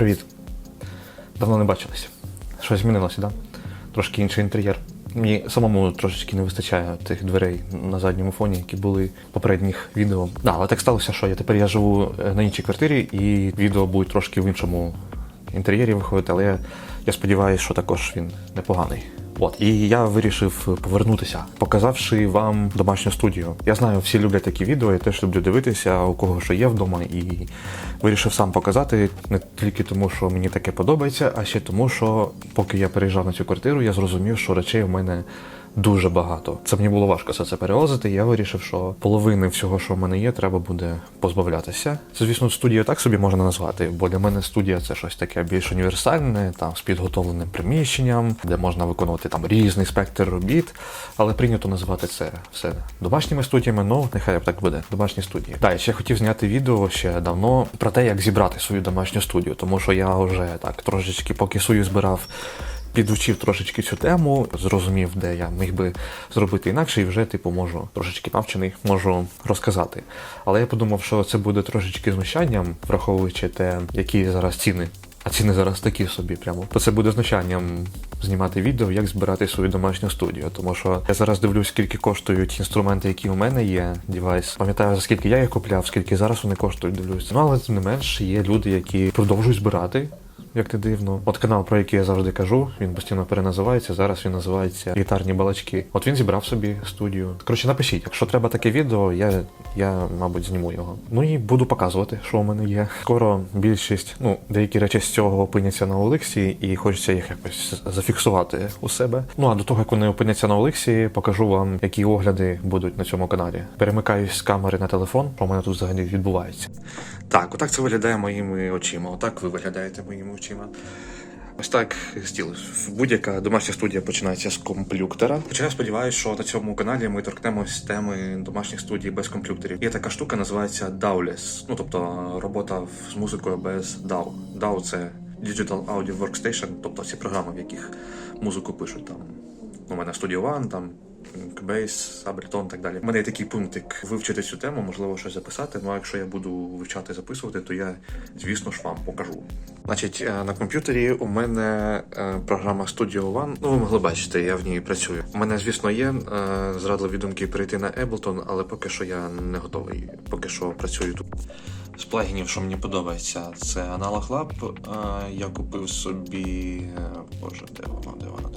Привіт. Давно не бачились. Щось змінилося. Да? Трошки інший інтер'єр. Мені самому трошечки не вистачає тих дверей на задньому фоні, які були в попередніх відео. Да, але так сталося, що я тепер я живу е, на іншій квартирі, і відео будуть трошки в іншому інтер'єрі виходити, але я, я сподіваюся, що також він непоганий. От, і я вирішив повернутися, показавши вам домашню студію. Я знаю, всі люблять такі відео, я теж люблю дивитися, у кого що є вдома, і вирішив сам показати не тільки тому, що мені таке подобається, а ще тому, що поки я переїжджав на цю квартиру, я зрозумів, що речей у мене дуже багато. Це мені було важко все це перевозити. Я вирішив, що половини всього, що в мене є, треба буде позбавлятися. Це, звісно, студію так собі можна назвати, бо для мене студія це щось таке більш універсальне, там з підготовленим приміщенням, де можна виконувати там різний спектр робіт. Але прийнято називати це все домашніми студіями. Ну нехай так буде. Домашні студії. Да, я ще хотів зняти відео ще давно про те, як зібрати свою домашню студію, тому що я вже так трошечки поки свою збирав підучив трошечки цю тему, зрозумів, де я міг би зробити інакше, і вже, типу, можу трошечки навчений, можу розказати. Але я подумав, що це буде трошечки знущанням, враховуючи те, які зараз ціни. А ціни зараз такі собі прямо. То це буде знущанням знімати відео, як збирати свою домашню студію. Тому що я зараз дивлюсь, скільки коштують інструменти, які у мене є, девайс. Пам'ятаю, за скільки я їх купляв, скільки зараз вони коштують, дивлюсь. Ну але тим не менш є люди, які продовжують збирати як не дивно. От канал, про який я завжди кажу, він постійно переназивається. Зараз він називається Гітарні балачки. От він зібрав собі студію. Коротше, напишіть, якщо треба таке відео, я, я мабуть, зніму його. Ну і буду показувати, що у мене є. Скоро більшість, ну, деякі речі з цього опиняться на Олексі, і хочеться їх якось зафіксувати у себе. Ну а до того, як вони опиняться на Олексі, покажу вам, які огляди будуть на цьому каналі. Перемикаюсь з камери на телефон, у мене тут взагалі відбувається. Так, отак це виглядає моїми очима. Отак ви виглядаєте моїми. Ось так стіл. Будь-яка домашня студія починається з комплюктора. Хоча я сподіваюся, що на цьому каналі ми торкнемось теми домашніх студій без комплюкторів. Є така штука, називається DAW-less, ну тобто робота з музикою без DAW. DAW – це Digital Audio Workstation, тобто ці програми, в яких музику пишуть там. У мене Studio One, там Cubase, Ableton і так далі. У мене є такий пунктик вивчити цю тему, можливо, щось записати. Ну а якщо я буду вивчати записувати, то я, звісно ж, вам покажу. Значить, е, на комп'ютері у мене е, програма Studio One. Ну, ви могли бачити, я в ній працюю. У мене, звісно, є е, зрадливі думки перейти на Ableton, але поки що я не готовий. Поки що працюю тут. З плагінів, що мені подобається, це Analog Lab. Я купив собі. Боже, де воно, де воно,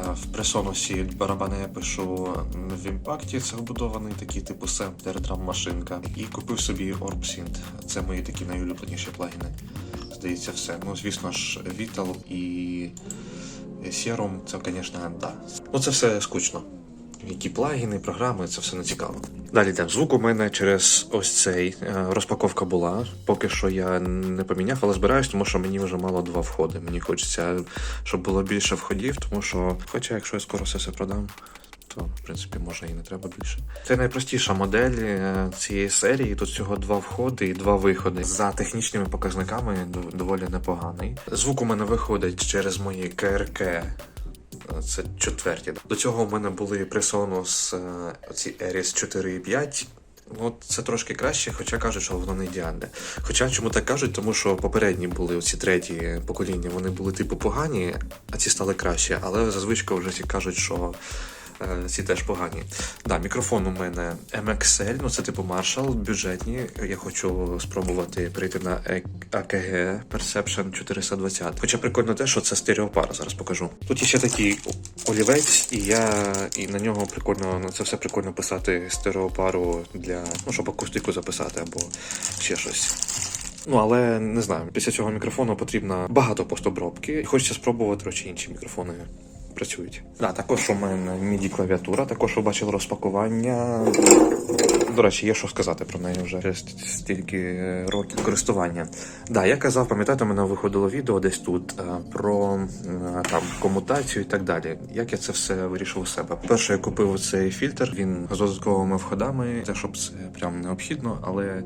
В пресонусі барабани я пишу в імпакті, це вбудований такий типу семплер, драм-машинка. І купив собі Orb Synth. Це мої такі найулюбленіші плагіни. Здається, все. Ну, звісно ж, Vital і Serum, це, звісно, да. Ну, це все скучно. Які плагіни, програми, це все не цікаво. Далі йдемо. Звук у мене через ось цей е, розпаковка була. Поки що я не поміняв, але збираюсь, тому що мені вже мало два входи. Мені хочеться, щоб було більше входів, тому що, хоча якщо я скоро все це продам, то в принципі може і не треба більше. Це найпростіша модель е, цієї серії. Тут всього два входи і два виходи. За технічними показниками доволі непоганий. Звук у мене виходить через мої КРК це четверті. До цього в мене були Presonus е, оці Aries 4.5. Ну, це трошки краще, хоча кажуть, що воно не ідеальне. Хоча чому так кажуть, тому що попередні були оці треті покоління, вони були типу погані, а ці стали краще. Але зазвичай вже всі кажуть, що ці теж погані. Да, мікрофон у мене MXL, ну це типу Marshall, бюджетні. Я хочу спробувати перейти на AKG Perception 420. Хоча прикольно те, що це стереопара, зараз покажу. Тут є ще такий олівець, і я і на нього прикольно на це все прикольно писати стереопару для ну, щоб акустику записати або ще щось. Ну, але не знаю, після цього мікрофону потрібно багато постобробки. Хочеться спробувати чи інші мікрофони працюють. Да, також у мене MIDI клавіатура, також ви бачили розпакування. До речі, є що сказати про неї вже через стільки років користування. Да, я казав, пам'ятаєте, у мене виходило відео десь тут е, про е, там комутацію і так далі. Як я це все вирішив у себе? Перше, я купив цей фільтр, він з додатковими входами, те, щоб це прям необхідно, але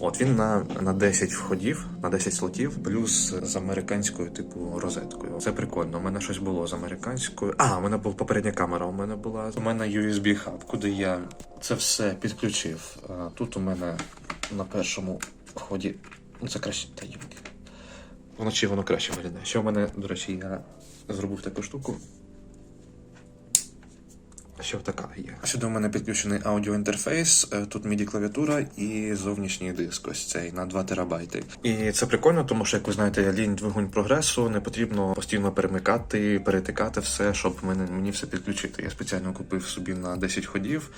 от він на, на 10 входів, на 10 слотів, плюс з американською типу розеткою. Це прикольно. У мене щось було з американською. А, у мене була попередня камера. У мене була у мене USB хаб, куди я це все підключив. Тут у мене на першому вході. Ну це краще та вночі воно краще виглядає. Ще в мене, до речі, я зробив таку штуку. Ще така є. Сюди у мене підключений аудіоінтерфейс, е, тут MIDI клавіатура і зовнішній диск, ось цей на 2 терабайти. І це прикольно, тому що, як ви знаєте, лінь двигунь прогресу, не потрібно постійно перемикати, перетикати все, щоб мене, мені все підключити. Я спеціально купив собі на 10 ходів,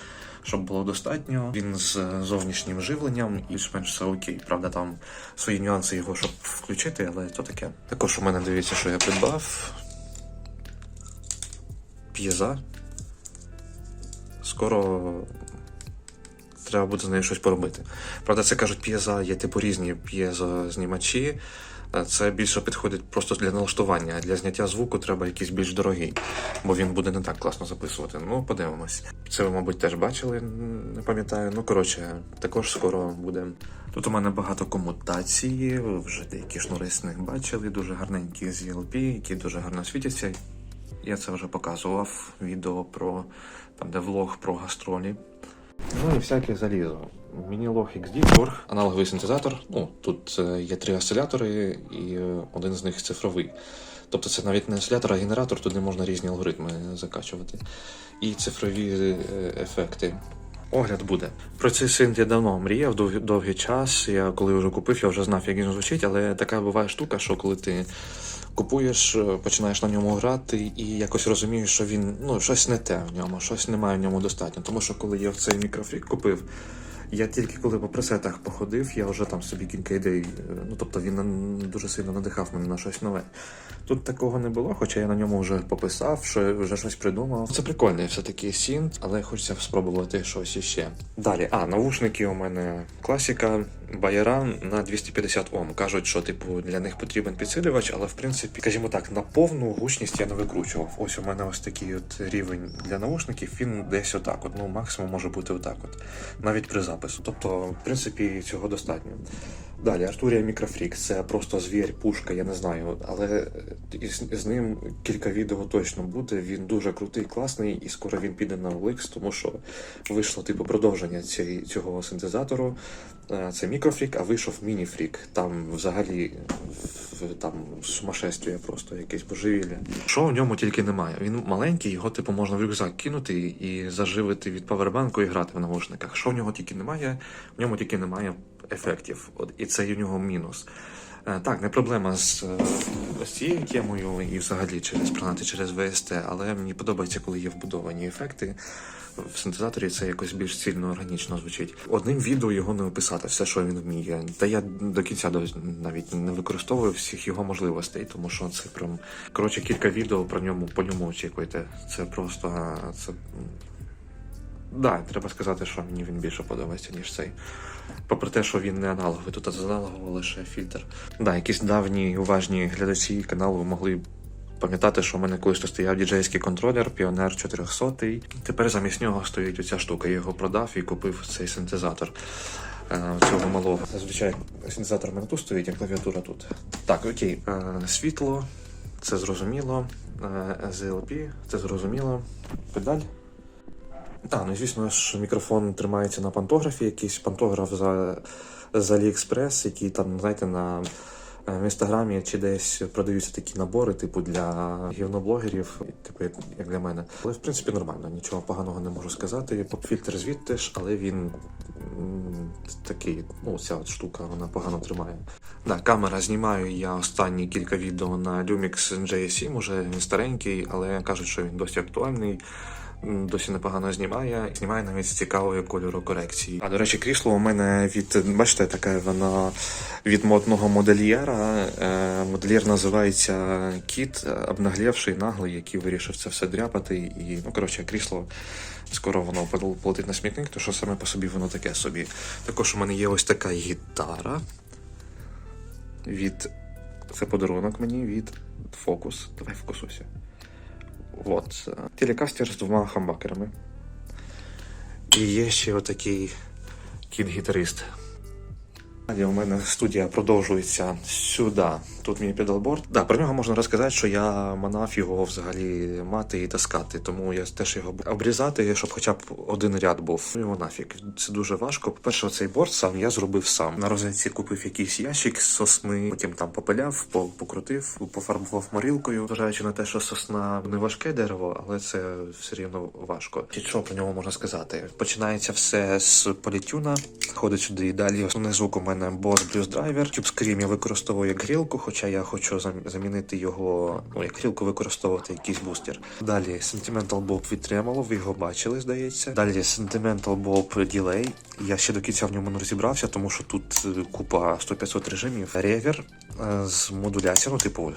щоб було достатньо. Він з зовнішнім живленням і більш-менш все окей. Правда, там свої нюанси його, щоб включити, але то таке. Також у мене дивіться, що я придбав. П'єза. Скоро треба буде з нею щось поробити. Правда, це кажуть п'єза, є типу різні п'єзознімачі. Це більше підходить просто для налаштування, а для зняття звуку треба якийсь більш дорогий, бо він буде не так класно записувати. Ну, подивимось. Це ви, мабуть, теж бачили, не пам'ятаю. Ну, коротше, також скоро буде. Тут у мене багато комутації, вже деякі шнури з них бачили, дуже гарненькі з ELP, які дуже гарно світяться. Я це вже показував відео про там, де влог про гастролі. Ну і всяке залізо. Мінілог XD Korg, аналоговий синтезатор. Ну, тут е, є три осцилятори, і е, один з них цифровий. Тобто це навіть не осцилятор, а генератор, туди можна різні алгоритми закачувати. І цифрові е, ефекти. Огляд буде. Про цей синт я давно мріяв довгий, довгий час. Я коли вже купив, я вже знав, як він звучить, але така буває штука, що коли ти купуєш, е, починаєш на ньому грати і якось розумієш, що він ну щось не те в ньому, щось немає в ньому достатньо. Тому що коли я в цей мікрофрік купив, я тільки коли по пресетах походив, я вже там собі кілька ідей. е, Ну тобто він дуже сильно надихав мене на щось нове. Тут такого не було, хоча я на ньому вже пописав, що вже щось придумав. Це прикольний все-таки синт, але хочеться спробувати щось іще. Далі, а навушники у мене класіка. Байеран на 250 Ом. Кажуть, що типу для них потрібен підсилювач, але в принципі, скажімо так, на повну гучність я не викручував. Ось у мене ось такий от рівень для навушників. Він десь отак. От, ну максимум може бути отак. От навіть при запису. Тобто, в принципі, цього достатньо. Далі, Артурія Мікрофрік, це просто звір, пушка, я не знаю. Але із, з ним кілька відео точно буде. Він дуже крутий, класний, і скоро він піде на OLX, тому що вийшло типу продовження цього синтезатору. Е, Це мікрофрік, а вийшов мініфрік. Там взагалі там сумасшествие просто якесь божевілля. Що в ньому тільки немає. Він маленький, його типу можна в рюкзак кинути і заживити від павербанку і грати в навушниках. Що в нього тільки немає, в ньому тільки немає ефектів. От і це у нього мінус. Е, Так, не проблема з е, ось цією темою і взагалі через прогнати через VST, але мені подобається, коли є вбудовані ефекти. В синтезаторі це якось більш цільно органічно звучить. Одним відео його не описати, все, що він вміє. Та я до кінця навіть не використовую всіх його можливостей, тому що це прям коротше кілька відео про ньому по ньому очікуйте. Це просто це. Да, треба сказати, що мені він більше подобається, ніж цей. Попри те, що він не аналоговий, тут з лише фільтр. Да, якісь давні уважні глядачі каналу могли пам'ятати, що в мене колись стояв діджейський контролер Pioneer 400. Тепер замість нього стоїть оця штука. Я його продав і купив цей синтезатор. е, Цього малого. Зазвичай синтезатор мене тут стоїть, а клавіатура тут. Так, окей. Е, Світло, це зрозуміло. Е, ZLP, це зрозуміло. Педаль. Так, ну звісно ж, мікрофон тримається на пантографі, якийсь пантограф за, з AliExpress, який там, знаєте, на е, в інстаграмі чи десь продаються такі набори, типу для гівноблогерів, типу як, як для мене. Але в принципі нормально, нічого поганого не можу сказати. Поп-фільтр звідти ж, але він такий, ну ця от штука, вона погано тримає. Да, камера знімаю я останні кілька відео на Lumix J7, уже він старенький, але кажуть, що він досі актуальний. Досі непогано знімає, знімає навіть з цікавою кольору корекції. А до речі, крісло у мене від бачите, таке воно від модного модельєра. Е, Модельєр називається Кіт, обнаглівший, наглий, який вирішив це все дряпати. І ну коротше, крісло скоро воно пол- полетить на смітник, то що саме по собі воно таке собі. Також у мене є ось така гітара від. Це подарунок мені від Focus. Давай фокусуйся. От. е, Телекастер з двома хамбакерами. І є ще отакий кіт-гітарист. У мене студія продовжується сюди. Тут мій педалборд. Да, про нього можна розказати, що я манав його взагалі мати і таскати, тому я теж його буду обрізати, щоб хоча б один ряд був. Ну його нафіг. Це дуже важко. По-перше, цей борт сам я зробив сам. На розетці купив якийсь ящик з сосни, потім там попиляв, покрутив, пофарбував морілкою. Зважаючи на те, що сосна не важке дерево, але це все рівно важко. І що про нього можна сказати? Починається все з політюна, ходить сюди і далі. Звук у мене Boss Blues Driver. Tube Scream я використовую як грілку, хоча я хочу замінити його, ну як грілку використовувати якийсь бустер. Далі Sentimental Bob від Tremolo, ви його бачили, здається. Далі Sentimental Bob Delay. Я ще до кінця в ньому не розібрався, тому що тут е, купа 100-500 режимів. Ревер з модуляцією, ну, типу.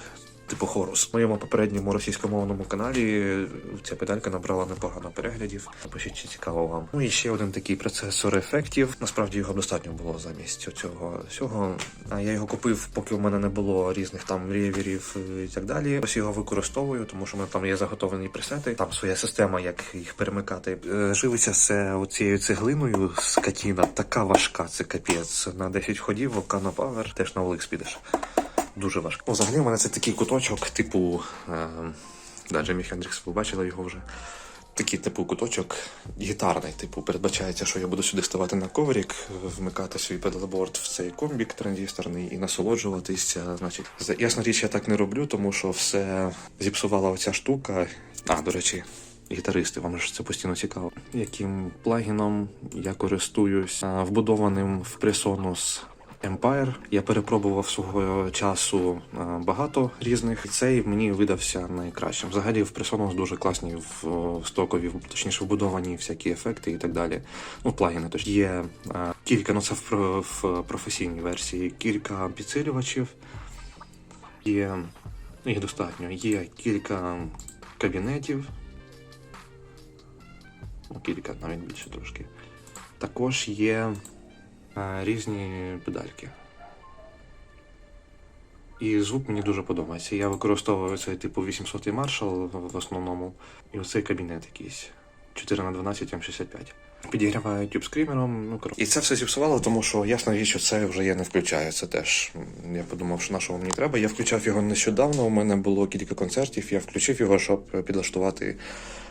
Типу хорус. В моєму попередньому російськомовному каналі ця педалька набрала непогано переглядів. Напишіть, чи цікаво вам. Ну і ще один такий процесор ефектів. Насправді його достатньо було замість цього всього. А я його купив, поки у мене не було різних там ріверів і так далі. Ось його використовую, тому що в мене там є заготовлені пресети. Там своя система, як їх перемикати. Е, Живиться все оцією цеглиною скотіна. Така важка, це капець. На 10 ходів Volcano Power теж на Оликс підеш. Дуже важко. Взагалі, у мене це такий куточок, типу. Е, да, Джиммі Хендрікс, ви бачили його вже. Такий типу куточок гітарний. Типу, передбачається, що я буду сюди ставати на коврик, вмикати свій педалборд в цей комбік транзисторний і насолоджуватися. Значить, ясна річ, я так не роблю, тому що все зіпсувала оця штука. А, до речі. Гітаристи, вам ж це постійно цікаво. Яким плагіном я користуюсь вбудованим в Presonus Empire. Я перепробував свого часу е, багато різних. і Цей мені видався найкращим. Взагалі в Presonus дуже класні в в стокові, точніше вбудовані всякі ефекти і так далі. Ну, плагіни тож є е, кілька, ну це в, професійній версії, кілька підсилювачів. Є ну, їх достатньо. Є кілька кабінетів. Ну, кілька, навіть більше трошки. Також є е, різні педальки. І звук мені дуже подобається. Я використовую цей типу 800 Marshall в- основному. І оцей кабінет якийсь 4 на 12 М65. Підігріваю тюбскрімером. Ну, коротше. І це все зіпсувало, тому що ясна річ, що це вже я не включаю. Це теж я подумав, що на що мені треба. Я включав його нещодавно. У мене було кілька концертів. Я включив його, щоб підлаштувати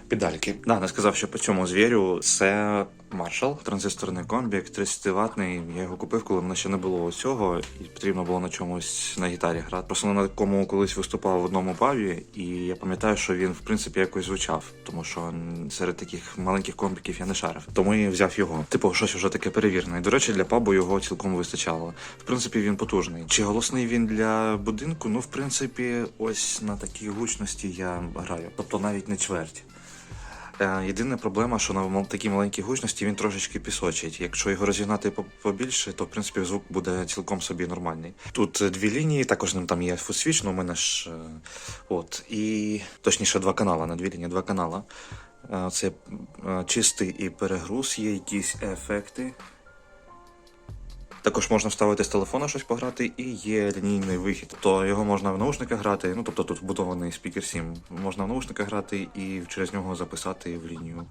педальки. Да, не сказав, що по цьому звірю це Marshall, транзисторний комбік, 30 ватний. Я його купив, коли мене ще не було цього, і потрібно було на чомусь на гітарі грати. Просто на такому колись виступав в одному пабі, і я пам'ятаю, що він в принципі якось звучав, тому що серед таких маленьких комбіків я не шарив. Тому і взяв його. Типу, щось вже таке перевірене. І, до речі, для пабу його цілком вистачало. В принципі, він потужний. Чи голосний він для будинку? Ну, в принципі, ось на такій гучності я граю. Тобто навіть не чверть. Е, Єдина проблема, що на такій маленькій гучності він трошечки пісочить. Якщо його розігнати побільше, то в принципі звук буде цілком собі нормальний. Тут е, дві лінії, також ним там є футсвіч, ну у мене ж е, от і точніше два канала, на дві лінії, два канала. Це чистий і перегруз, є якісь ефекти. Також можна вставити з телефона щось пограти, і є лінійний вихід. То його можна в наушниках грати. Ну тобто тут вбудований спікер 7. Можна в наушниках грати і через нього записати в лінію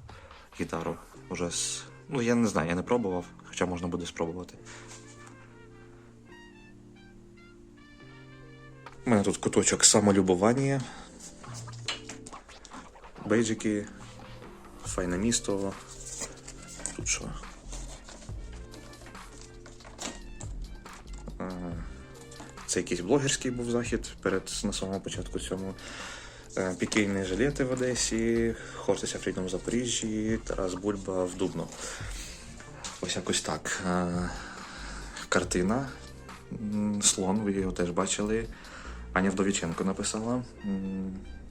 гітару. Уже з. Ну я не знаю, я не пробував, хоча можна буде спробувати. У мене тут куточок самолюбування. Бейджики, файне місто. Тут що? Це якийсь блогерський був захід перед на самому початку цьому. Е, Пікейні жилети в Одесі, Хортиця Фрідом в Запоріжжі, Тарас Бульба в Дубно. Ось якось так. Е, Картина. Слон, ви його теж бачили. Аня Вдовіченко написала.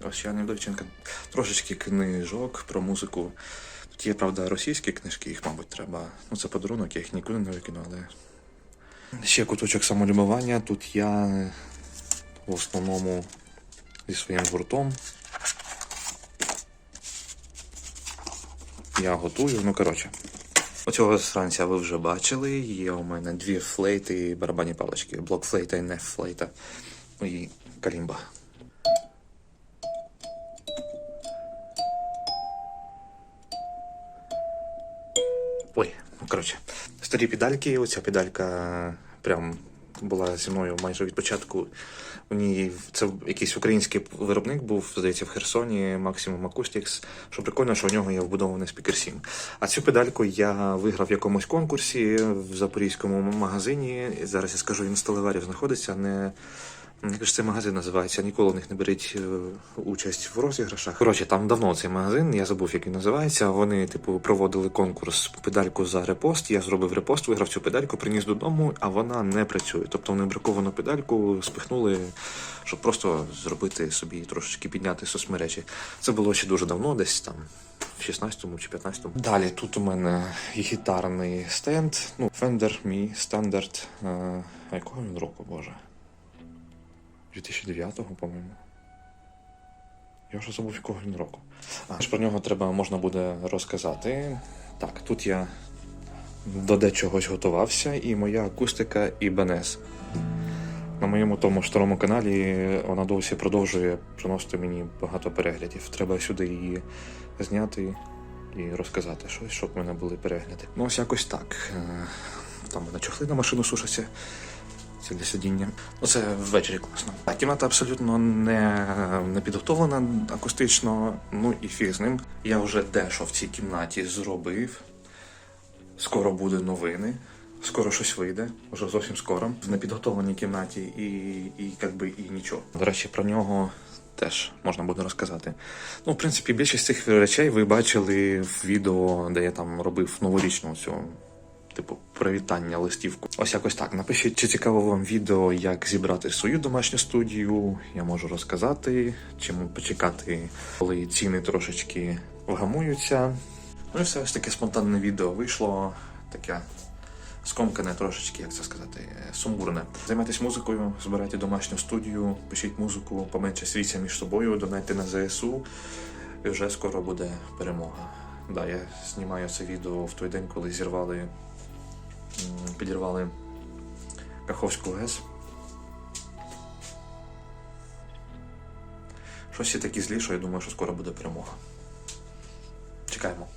Ось ще Аня Вдовіченко. Трошечки книжок про музику. Тут є, правда, російські книжки, їх, мабуть, треба. Ну, це подарунок, я їх нікуди не викину, але Ще куточок самолюбування. Тут я в основному зі своїм гуртом. Я готую, ну коротше. Оцього сранця ви вже бачили. Є у мене дві флейти і барабанні палички. Блок флейта і не флейта. І калімба. Ой, коротше. Старі педальки, оця педалька прям була зі мною майже від початку. У ній це якийсь український виробник був, здається, в Херсоні, Maximum Acoustics. Що прикольно, що у нього є вбудований спікер 7. А цю педальку я виграв в якомусь конкурсі в запорізькому магазині. Зараз я скажу, він Телеварів знаходиться. Не як ж цей магазин називається? Ніколи в них не беріть е, участь в розіграшах. Коротше, там давно цей магазин, я забув, як він називається. Вони, типу, проводили конкурс педальку за репост. Я зробив репост, виграв цю педальку, приніс додому, а вона не працює. Тобто вони браковану педальку спихнули, щоб просто зробити собі трошечки підняти соцмережі. Це було ще дуже давно, десь там. В 16-му чи 15-му. Далі тут у мене гітарний стенд. Ну, Fender мій стандарт. Е, а якого він року, боже? 2009-го, по-моєму. Я вже забув, якого він року. А ж про нього треба можна буде розказати. Так, тут я до дечогось готувався, і моя акустика Ibanez. На моєму тому ж старому каналі вона досі продовжує приносити мені багато переглядів. Треба сюди її зняти і розказати щось, щоб в мене були перегляди. Ну, ось якось так. Е, Там мене чохли на машину сушаться. Для сидіння. Ну, це ввечері класно. Так, кімната абсолютно не, не підготовлена акустично, ну і фіг з ним. Я вже дещо в цій кімнаті зробив. Скоро буде новини, скоро щось вийде, вже зовсім скоро. В непідготовленій кімнаті і, і як би і нічого. До речі, про нього теж можна буде розказати. Ну, в принципі, більшість цих речей ви бачили в відео, де я там робив новорічну цю. Типу, привітання, листівку. Ось якось так. Напишіть, чи цікаво вам відео, як зібрати свою домашню студію. Я можу розказати, чому почекати, коли ціни трошечки вгамуються. Ну і все ось таке спонтанне відео вийшло. Таке скомкане трошечки, як це сказати, сумбурне. Займайтесь музикою, збирайте домашню студію, пишіть музику, поменше світься між собою, донайте на ЗСУ. І вже скоро буде перемога. Да, я знімаю це відео в той день, коли зірвали, підірвали Каховську ГЕС. Щось є такі злі, що я думаю, що скоро буде перемога. Чекаємо.